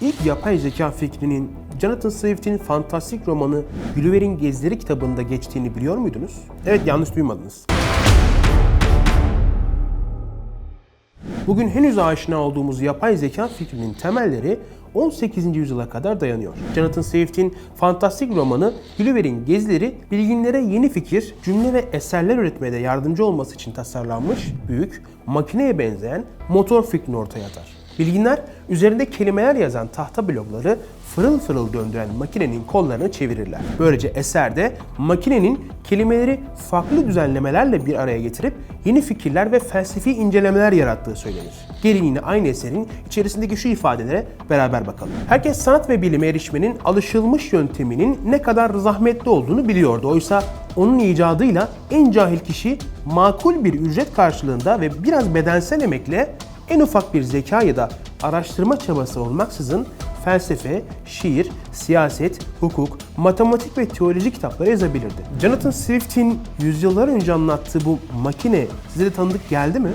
İlk yapay zeka fikrinin Jonathan Swift'in fantastik romanı Gulliver'in Gezileri kitabında geçtiğini biliyor muydunuz? Evet yanlış duymadınız. Bugün henüz aşina olduğumuz yapay zeka fikrinin temelleri 18. yüzyıla kadar dayanıyor. Jonathan Swift'in fantastik romanı Gulliver'in Gezileri bilginlere yeni fikir, cümle ve eserler üretmede yardımcı olması için tasarlanmış büyük, makineye benzeyen motor fikrini ortaya atar. Bilginler üzerinde kelimeler yazan tahta blokları fırıl fırıl döndüren makinenin kollarını çevirirler. Böylece eserde makinenin kelimeleri farklı düzenlemelerle bir araya getirip yeni fikirler ve felsefi incelemeler yarattığı söylenir. Gelin yine aynı eserin içerisindeki şu ifadelere beraber bakalım. Herkes sanat ve bilime erişmenin alışılmış yönteminin ne kadar zahmetli olduğunu biliyordu. Oysa onun icadıyla en cahil kişi makul bir ücret karşılığında ve biraz bedensel emekle en ufak bir zeka ya da araştırma çabası olmaksızın felsefe, şiir, siyaset, hukuk, matematik ve teoloji kitapları yazabilirdi. Jonathan Swift'in yüzyıllar önce anlattığı bu makine size de tanıdık geldi mi?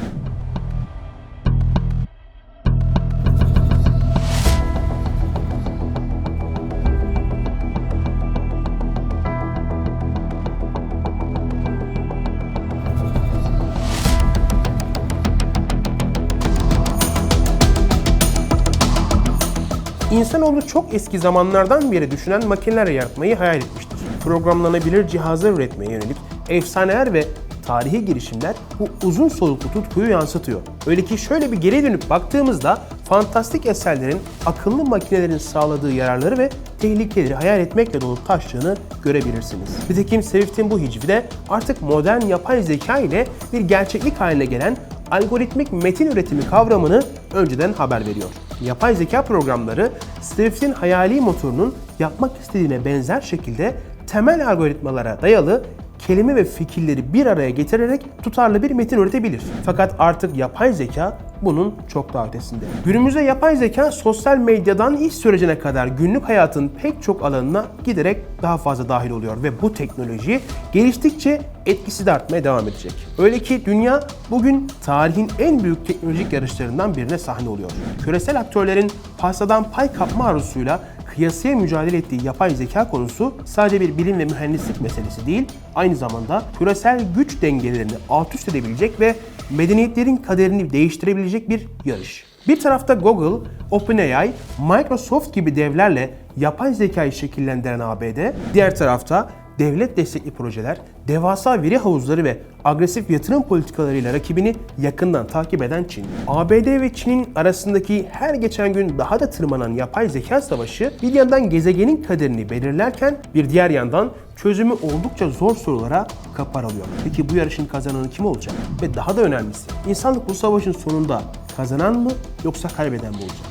İnsanoğlu çok eski zamanlardan beri düşünen makineler yaratmayı hayal etmiştir. Programlanabilir cihazlar üretmeye yönelik efsaneler ve tarihi girişimler bu uzun soluklu tutkuyu yansıtıyor. Öyle ki şöyle bir geri dönüp baktığımızda fantastik eserlerin akıllı makinelerin sağladığı yararları ve tehlikeleri hayal etmekle dolup taştığını görebilirsiniz. Nitekim Swift'in bu hicvi de artık modern yapay zeka ile bir gerçeklik haline gelen algoritmik metin üretimi kavramını önceden haber veriyor. Yapay zeka programları Swift'in hayali motorunun yapmak istediğine benzer şekilde temel algoritmalara dayalı kelime ve fikirleri bir araya getirerek tutarlı bir metin üretebilir. Fakat artık yapay zeka bunun çok daha ötesinde. Günümüzde yapay zeka sosyal medyadan iş sürecine kadar günlük hayatın pek çok alanına giderek daha fazla dahil oluyor ve bu teknoloji geliştikçe etkisi de artmaya devam edecek. Öyle ki dünya bugün tarihin en büyük teknolojik yarışlarından birine sahne oluyor. Küresel aktörlerin pastadan pay kapma arzusuyla kıyasıya mücadele ettiği yapay zeka konusu sadece bir bilim ve mühendislik meselesi değil, aynı zamanda küresel güç dengelerini alt üst edebilecek ve medeniyetlerin kaderini değiştirebilecek bir yarış. Bir tarafta Google, OpenAI, Microsoft gibi devlerle yapay zekayı şekillendiren ABD, diğer tarafta devlet destekli projeler, devasa veri havuzları ve agresif yatırım politikalarıyla rakibini yakından takip eden Çin. ABD ve Çin'in arasındaki her geçen gün daha da tırmanan yapay zeka savaşı bir yandan gezegenin kaderini belirlerken bir diğer yandan çözümü oldukça zor sorulara kapı aralıyor. Peki bu yarışın kazananı kim olacak? Ve daha da önemlisi, insanlık bu savaşın sonunda kazanan mı yoksa kaybeden mi olacak?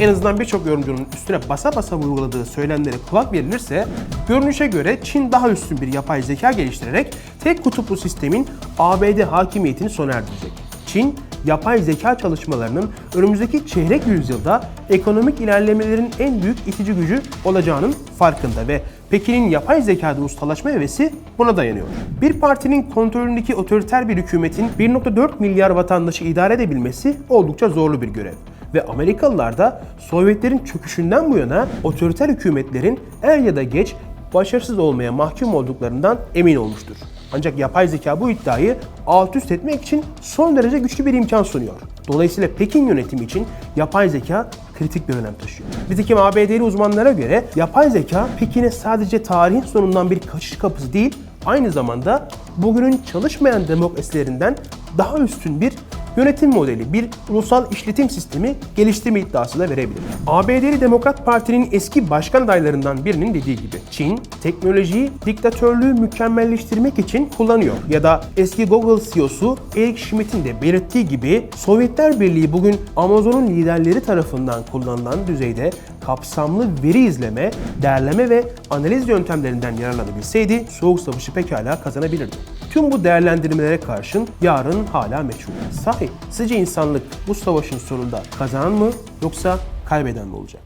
En azından birçok yorumcunun üstüne basa basa vurguladığı söylemlere kulak verilirse, görünüşe göre Çin daha üstün bir yapay zeka geliştirerek tek kutuplu sistemin ABD hakimiyetini sona erdirecek. Çin, yapay zeka çalışmalarının önümüzdeki çeyrek yüzyılda ekonomik ilerlemelerin en büyük itici gücü olacağının farkında ve Pekin'in yapay zekada ustalaşma hevesi buna dayanıyor. Bir partinin kontrolündeki otoriter bir hükümetin 1.4 milyar vatandaşı idare edebilmesi oldukça zorlu bir görev ve Amerikalılar da Sovyetlerin çöküşünden bu yana otoriter hükümetlerin er ya da geç başarısız olmaya mahkum olduklarından emin olmuştur. Ancak yapay zeka bu iddiayı alt üst etmek için son derece güçlü bir imkan sunuyor. Dolayısıyla Pekin yönetimi için yapay zeka kritik bir önem taşıyor. Nitekim ABD'li uzmanlara göre yapay zeka Pekin'e sadece tarihin sonundan bir kaçış kapısı değil, aynı zamanda bugünün çalışmayan demokrasilerinden daha üstün bir yönetim modeli, bir ulusal işletim sistemi geliştirme iddiası da verebilir. ABD'li Demokrat Parti'nin eski başkan adaylarından birinin dediği gibi Çin teknolojiyi diktatörlüğü mükemmelleştirmek için kullanıyor. Ya da eski Google CEO'su Eric Schmidt'in de belirttiği gibi Sovyetler Birliği bugün Amazon'un liderleri tarafından kullanılan düzeyde kapsamlı veri izleme, değerleme ve analiz yöntemlerinden yararlanabilseydi Soğuk Savaşı pekala kazanabilirdi. Tüm bu değerlendirmelere karşın yarın hala meçhul. Sahi sizce insanlık bu savaşın sonunda kazanan mı yoksa kaybeden mi olacak?